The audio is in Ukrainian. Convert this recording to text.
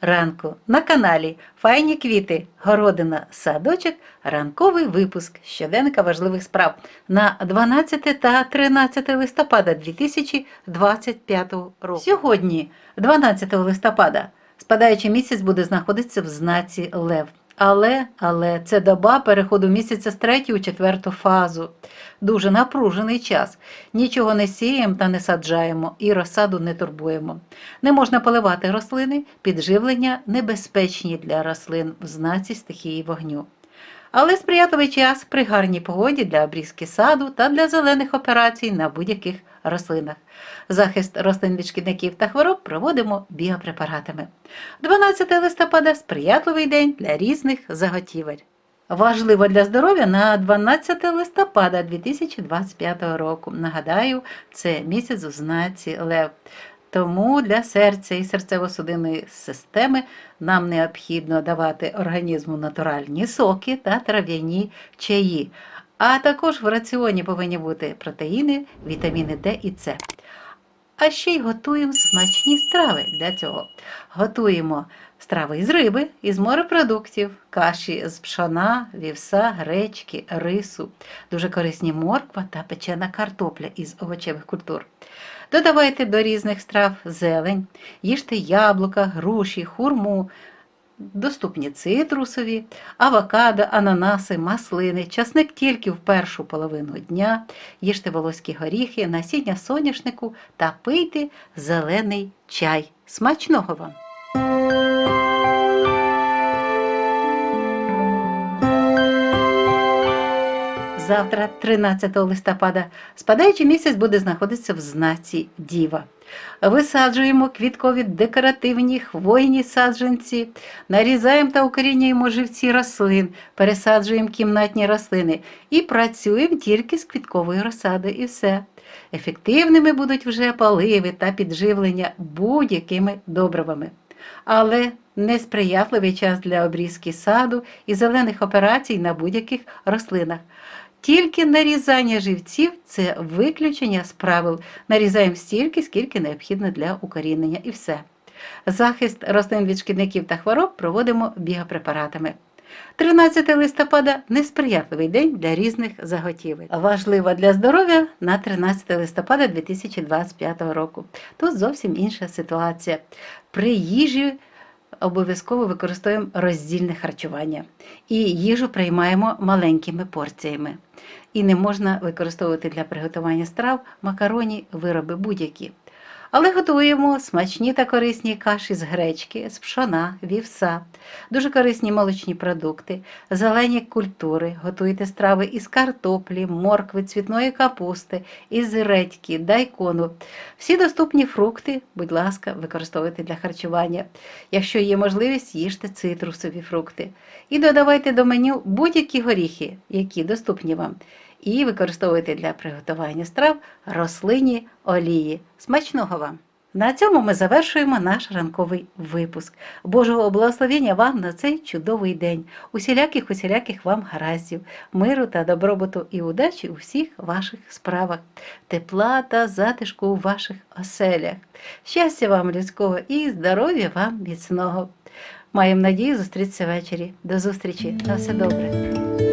ранку на каналі Файні квіти, городина, садочок, ранковий випуск щоденника важливих справ на 12 та 13 листопада 2025 року. Сьогодні, 12 листопада, спадаючий місяць буде знаходитися в знаці Лев. Але, але це доба переходу місяця з третю у четверту фазу. Дуже напружений час. Нічого не сіємо та не саджаємо і розсаду не турбуємо. Не можна поливати рослини, підживлення небезпечні для рослин в знаці стихії вогню. Але сприятливий час при гарній погоді для обрізки саду та для зелених операцій на будь-яких рослинах. Захист рослин від шкідників та хвороб проводимо біопрепаратами. 12 листопада сприятливий день для різних заготівель. Важливо для здоров'я на 12 листопада 2025 року. Нагадаю, це місяць у знаці Лев. Тому для серця і серцево-судинної системи нам необхідно давати організму натуральні соки та трав'яні чаї. А також в раціоні повинні бути протеїни, вітаміни Д і С. А ще й готуємо смачні страви для цього. Готуємо страви із риби, із морепродуктів, каші з пшона, вівса, гречки, рису, дуже корисні морква та печена картопля із овочевих культур. Додавайте до різних страв зелень, їжте яблука, груші, хурму, доступні цитрусові, авокадо, ананаси, маслини, часник тільки в першу половину дня, їжте волоські горіхи, насіння соняшнику та пийте зелений чай. Смачного вам! Завтра, 13 листопада, спадаючий місяць буде знаходитися в знаці Діва. Висаджуємо квіткові декоративні хвойні саджанці, нарізаємо та укорінюємо живці рослин, пересаджуємо кімнатні рослини і працюємо тільки з квіткової розсади і все. Ефективними будуть вже поливи та підживлення будь-якими добривами. Але несприятливий час для обрізки саду і зелених операцій на будь-яких рослинах. Тільки нарізання живців це виключення з правил. Нарізаємо стільки, скільки необхідно для укорінення, і все. Захист рослин від шкідників та хвороб проводимо біопрепаратами. 13 листопада несприятливий день для різних заготівель. Важливо для здоров'я на 13 листопада 2025 року. Тут зовсім інша ситуація. При їжі обов'язково використовуємо роздільне харчування. І їжу приймаємо маленькими порціями. І не можна використовувати для приготування страв макароні, вироби будь-які. Але готуємо смачні та корисні каші з гречки, з пшона, вівса, дуже корисні молочні продукти, зелені культури, готуйте страви із картоплі, моркви, цвітної капусти, із редьки, дайкону. Всі доступні фрукти, будь ласка, використовуйте для харчування. Якщо є можливість, їжте цитрусові фрукти. І додавайте до меню будь-які горіхи, які доступні вам і використовуйте для приготування страв рослинні олії. Смачного вам! На цьому ми завершуємо наш ранковий випуск. Божого благословення вам на цей чудовий день, усіляких усіляких вам гараздів, миру та добробуту і удачі у всіх ваших справах, тепла та затишку у ваших оселях. Щастя вам людського і здоров'я вам міцного. Маємо надію зустрітися ввечері. До зустрічі. На все добре.